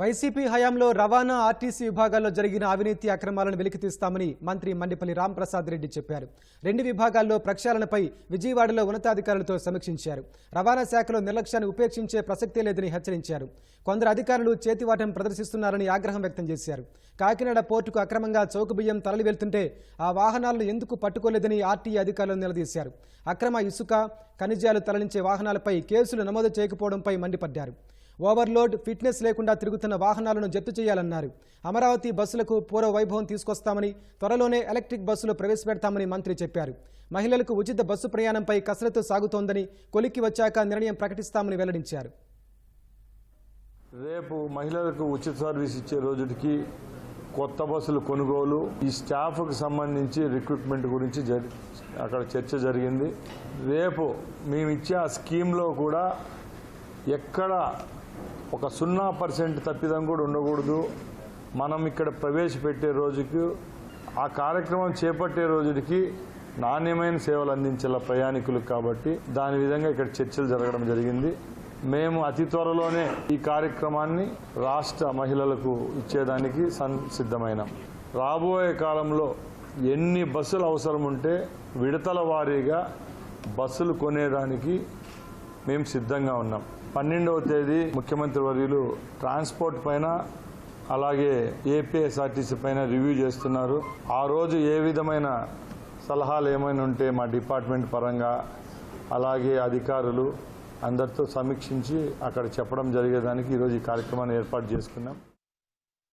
YCP హయాంలో రవాణా RTC విభాగాల్లో జరిగిన అవినీతి అక్రమాలను వెలికితీస్తామని మంత్రి మండిపల్లి రాంప్రసాద్ రెడ్డి చెప్పారు. రెండు విభాగాల్లో ప్రక్షాళనపై విజయవాడలో ఉన్నతాధికారులతో సమీక్షించారు. రవాణా శాఖలో నిర్లక్ష్యాన్ని ఉపేక్షించే ప్రసక్తే లేదని హెచ్చరించారు. కొందరు అధికారులు చేతివాటం ప్రదర్శిస్తున్నారని ఆగ్రహం వ్యక్తం చేశారు. కాకినాడ పోర్టుకు అక్రమంగా చౌక బియ్యం తరలి వెళ్తుంటే ఆ వాహనాలను ఎందుకు పట్టుకోలేదని ఆర్టీఏ అధికారులు నిలదీశారు. అక్రమ ఇసుక ఖనిజాలు తరలించే వాహనాలపై కేసులు నమోదు చేయకపోవడంపై మండిపడ్డారు. ఓవర్లోడ్ ఫిట్నెస్ లేకుండా తిరుగుతున్న వాహనాలను జప్తు చేయాలన్నారు. అమరావతి బస్సులకు పూర్వ వైభవం తీసుకొస్తామని త్వరలోనే ఎలక్ట్రిక్ బస్సులు ప్రవేశపెడతామని మంత్రి చెప్పారు. మహిళలకు ఉచిత బస్సు ప్రయాణంపై కసరత్తు సాగుతోందని కొలిక్కి వచ్చాక నిర్ణయం ప్రకటిస్తామని వెల్లడించారు. రేపు మహిళలకు ఉచిత సర్వీస్ ఇచ్చే రోజుకి కొత్త బస్సులు కొనుగోలు ఈ స్టాఫ్కు సంబంధించి రిక్రూట్మెంట్ గురించి అక్కడ చర్చ జరిగింది. రేపు మేము ఇచ్చే ఆ స్కీమ్లో కూడా ఎక్కడ ఒక సున్నా పర్సెంట్ తప్పిదం కూడా ఉండకూడదు. మనం ఇక్కడ ప్రవేశపెట్టే రోజుకి ఆ కార్యక్రమం చేపట్టే రోజుకి నాణ్యమైన సేవలు అందించాల ప్రయాణికులు కాబట్టి దాని విధంగా ఇక్కడ చర్చలు జరగడం జరిగింది. మేము అతి త్వరలోనే ఈ కార్యక్రమాన్ని రాష్ట్ర మహిళలకు ఇచ్చేదానికి సిద్ధమైనాం. రాబోయే కాలంలో ఎన్ని బస్సులు అవసరం ఉంటే విడతల వారీగా బస్సులు కొనేదానికి మేము సిద్ధంగా ఉన్నాం. పన్నెండవ తేదీ ముఖ్యమంత్రి వర్యులు ట్రాన్స్పోర్ట్ పైన అలాగే ఏపీఎస్ఆర్టీసీ పైన రివ్యూ చేస్తున్నారు. ఆ రోజు ఏ విధమైన సలహాలు ఏమైనా ఉంటే మా డిపార్ట్మెంట్ పరంగా అలాగే అధికారులు అందరితో సమీక్షించి అక్కడ చెప్పడం జరిగేదానికి ఈరోజు ఈ కార్యక్రమాన్ని ఏర్పాటు చేసుకున్నాం.